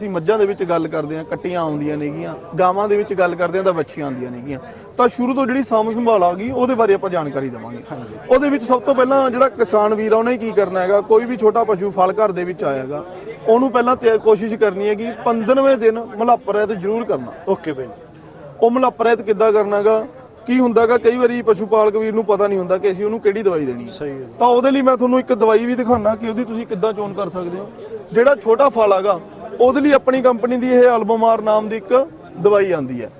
ਅਸੀਂ ਮੱਝਾਂ ਦੇ ਵਿੱਚ ਗੱਲ ਕਰਦੇ ਹਾਂ ਕੱਟੀਆਂ ਆਉਂਦੀਆਂ ਨੇਗੀਆਂ ਗਾਵਾਂ ਦੇ ਵਿੱਚ ਗੱਲ ਕਰਦੇ ਹਾਂ ਤਾਂ ਵੱਛੀਆਂ ਆਉਂਦੀਆਂ ਨੇਗੀਆਂ। ਤਾਂ ਸ਼ੁਰੂ ਤੋਂ ਜਿਹੜੀ ਸਾਂਭ ਸੰਭਾਲ ਆ ਗਈ ਉਹਦੇ ਬਾਰੇ ਆਪਾਂ ਜਾਣਕਾਰੀ ਦੇਵਾਂਗੇ। ਉਹਦੇ ਵਿੱਚ ਸਭ ਤੋਂ ਪਹਿਲਾਂ ਜਿਹੜਾ ਕਿਸਾਨ ਵੀਰ ਆ ਉਹਨੇ ਕੀ ਕਰਨਾ ਹੈਗਾ ਕੋਈ ਵੀ ਛੋਟਾ ਪਸ਼ੂ ਫਲ ਘਰ ਦੇ ਵਿੱਚ ਆਏਗਾ ਉਹਨੂੰ ਪਹਿਲਾਂ ਤੇ ਕੋਸ਼ਿਸ਼ ਕਰਨੀ ਹੈ ਕਿ 15ਵੇਂ ਦਿਨ ਮਲੱਪਰ ਹੈ ਤੇ ਜ਼ਰੂਰ ਕਰਨਾ। Okay bye. ਉਹ ਮਲੱਪਰ ਹੈ ਤੇ ਕਿੱਦਾਂ ਕਰਨਾਗਾ ਕੀ ਹੁੰਦਾਗਾ ਕਈ ਵਾਰੀ ਪਸ਼ੂ ਪਾਲਕ ਵੀਰ ਨੂੰ ਪਤਾ ਨਹੀਂ ਹੁੰਦਾ ਕਿ ਅਸੀਂ ਉਹਨੂੰ ਕਿਹੜੀ ਦਵਾਈ ਦੇਣੀ ਹੈ। ਸਹੀ ਹੈ ਤਾਂ ਉਹਦੇ ਲਈ ਮੈਂ ਤੁਹਾਨੂੰ ਇੱਕ ਦਵਾਈ ਵੀ ਦਿਖਾਣਾ ਕਿ ਉਹਦੀ ਤੁਸੀਂ ਕਿੱਦਾਂ ਚੋਣ ਕਰ ਸਕਦੇ ਹੋ। ਜਿਹੜਾ ਛੋਟਾ ਫਲ ਹੈਗਾ ਉਹਦੇ ਲਈ ਆਪਣੀ ਕੰਪਨੀ ਦੀ ਇਹ ਅਲਬਮਾਰ ਨਾਮ ਦੀ ਇੱਕ ਦਵਾਈ ਆਂਦੀ ਹੈ।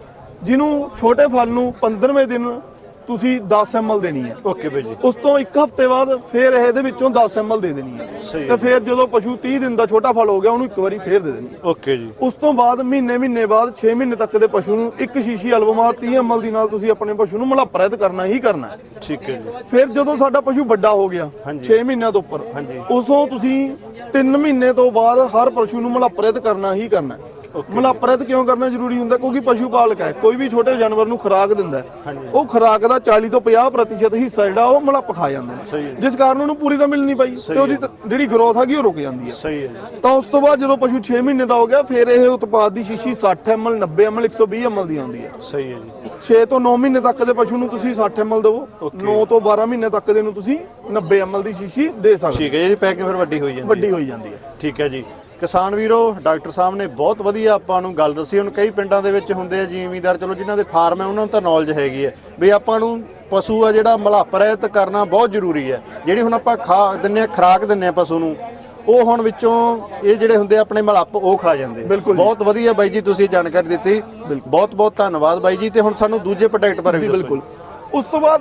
ਜਿਹਨੂੰ ਛੋਟੇ ਫਲ ਨੂੰ 15ਵੇਂ ਦਿਨ ਤੁਸੀਂ 10 ml ਦੇਣੀ ਹੈ। ਓਕੇ ਬਾਈ ਜੀ। ਉਸ ਤੋਂ ਇੱਕ ਹਫ਼ਤੇ ਬਾਅਦ ਫਿਰ ਇਹਦੇ ਵਿੱਚੋਂ 10 ml ਦੇ ਦੇਣੀ ਹੈ। ਤੇ ਫਿਰ ਜਦੋਂ ਪਸ਼ੂ 30 ਦਿਨ ਦਾ ਛੋਟਾ ਫਲ ਹੋ ਗਿਆ ਉਹਨੂੰ ਇੱਕ ਵਾਰੀ ਫੇਰ ਦੇ ਦੇਣੀ ਹੈ। ਓਕੇ ਜੀ। ਉਸ ਤੋਂ ਬਾਅਦ ਮਹੀਨੇ ਮਹੀਨੇ ਬਾਅਦ 6 ਮਹੀਨੇ ਤੱਕ ਦੇ ਪਸ਼ੂ ਨੂੰ ਇੱਕ ਸ਼ੀਸ਼ੀ ਅਲਬਮਾਰ 30 ml ਦੀ ਨਾਲ ਤੁਸੀਂ ਆਪਣੇ ਪਸ਼ੂ ਨੂੰ ਮਲੱਪਰਹਿਤ ਕਰਨਾ ਹੀ ਕਰਨਾ ਠੀਕ ਹੈ ਜੀ। ਫਿਰ ਜਦੋਂ ਸਾਡਾ ਪਸ਼ੂ ਵੱਡਾ ਹੋ ਗਿਆ 6 ਮਹੀਨਿਆਂ ਤੋਂ ਉੱਪਰ ਉਸੋਂ ਤੁਸੀਂ 3 ਮਹੀਨੇ ਤੋਂ ਬਾਅਦ ਹਰ ਪਸ਼ੂ ਨੂੰ ਮਲੱਪਰਹਿਤ ਕਰਨਾ ਹੀ ਕਰਨਾ ਹੈ ਮਲੱਪਰਹਿਤ ਕਿਉਂ ਕਰਨਾ ਜ਼ਰੂਰੀ ਹੁੰਦਾ? ਕਿਉਂਕਿ ਪਸ਼ੂ ਪਾਲਕ ਹੈ ਕੋਈ ਵੀ ਛੋਟੇ ਜਾਨਵਰ ਨੂੰ ਖੁਰਾਕ ਦਿੰਦਾ ਉਹ ਖੁਰਾਕ ਦਾ 40 ਤੋਂ 50% ਹਿੱਸਾ ਜਿਹੜਾ ਉਹ ਮਲੱਪ ਖਾ ਜਾਂਦੇ ਨੇ। ਜਿਸ ਕਾਰਨ ਉਹਨੂੰ ਪੂਰੀ ਤਾਂ ਮਿਲ ਨਹੀਂ ਪਾਈ। ਤੇ ਉਹਦੀ ਜਿਹੜੀ ਗਰੋਥ ਹੈਗੀ ਉਹ ਰੁਕ ਜਾਂਦੀ ਹੈ। ਸਹੀ ਹੈ ਜੀ। ਤਾਂ ਉਸ ਤੋਂ ਬਾਅਦ ਜਦੋਂ ਪਸ਼ੂ 6 ਮਹੀਨੇ ਦਾ ਹੋ ਗਿਆ ਫਿਰ ਇਹ ਉਤਪਾਦ ਦੀ ਸ਼ੀਸ਼ੀ 60 ml 90 ml 120 ml ਦੀ ਆਉਂਦੀ ਹੈ। ਸਹੀ ਹੈ ਜੀ। 6 ਤੋਂ 9 ਮਹੀਨੇ ਤੱਕ ਦੇ ਪਸ਼ੂ ਨੂੰ ਤੁਸੀਂ 60 ml ਦਿਵੋ। 9 ਤੋਂ 12 ਮਹੀਨੇ ਤੱਕ ਦੇ ਨੂੰ ਤੁਸੀਂ 90 ml ਦੀ ਸ਼ੀਸ਼ੀ ਦੇ ਸਕਦੇ ਠੀਕ ਹੈ ਜੀ ਪੈਕਿੰਗ ਫਿਰ ਵੱਡੀ ਹੋਈ ਜਾਂਦੀ ਹੋ। ਵੱਡੀ ਹੋਈ ਜਾਂਦੀ ਹੈ। ਠੀਕ ਹੈ ਜੀ। ਕਿਸਾਨ ਵੀਰੋ ਡਾਕਟਰ ਸਾਹਿਬ ਨੇ ਬਹੁਤ ਵਧੀਆ ਆਪਾਂ ਨੂੰ ਗੱਲ ਦੱਸੀ। ਹੁਣ ਕਈ ਪਿੰਡਾਂ ਦੇ ਵਿੱਚ ਹੁੰਦੇ ਆ ਜ਼ਿਮੀਂਦਾਰ ਚਲੋ ਜਿਨ੍ਹਾਂ ਦੇ ਫਾਰਮ ਹੈ ਉਹਨਾਂ ਨੂੰ ਤਾਂ ਨੌਲੇਜ ਹੈਗੀ ਹੈ। ਵੀ ਆਪਾਂ ਨੂੰ ਪਸ਼ੂ ਆ ਜਿਹੜਾ ਮਲੱਪਰਹਿਤ ਕਰਨਾ ਬਹੁਤ ਜ਼ਰੂਰੀ ਹੈ। ਜਿਹੜੀ ਹੁਣ ਆਪਾਂ ਖਾ ਦਿੰਨੇ ਆ ਖਰਾਕ ਦਿੰਨੇ ਆ ਪਸ਼ੂ ਨੂੰ ਉਹ ਹੁਣ ਵਿੱਚੋਂ ਇਹ ਜਿਹੜੇ ਹੁੰਦੇ ਆਪਣੇ ਮਲੱਪ ਉਹ ਖਾ ਜਾਂਦੇ। ਬਹੁਤ ਵਧੀਆ ਬਾਈ ਜੀ ਤੁਸੀਂ ਜਾਣਕਾਰੀ ਦਿੱਤੀ। ਬਹੁਤ ਬਹੁਤ ਧੰਨਵਾਦ ਬਾਈ ਜੀ ਤੇ ਹੁਣ ਸਾਨੂੰ ਦੂਜੇ ਪ੍ਰੋਡਕਟ ਬਾਰੇ ਵੀ ਜੀ ਦੱਸੋ ਬਿਲਕੁਲ। ਉਸ ਤੋਂ ਬਾਅਦ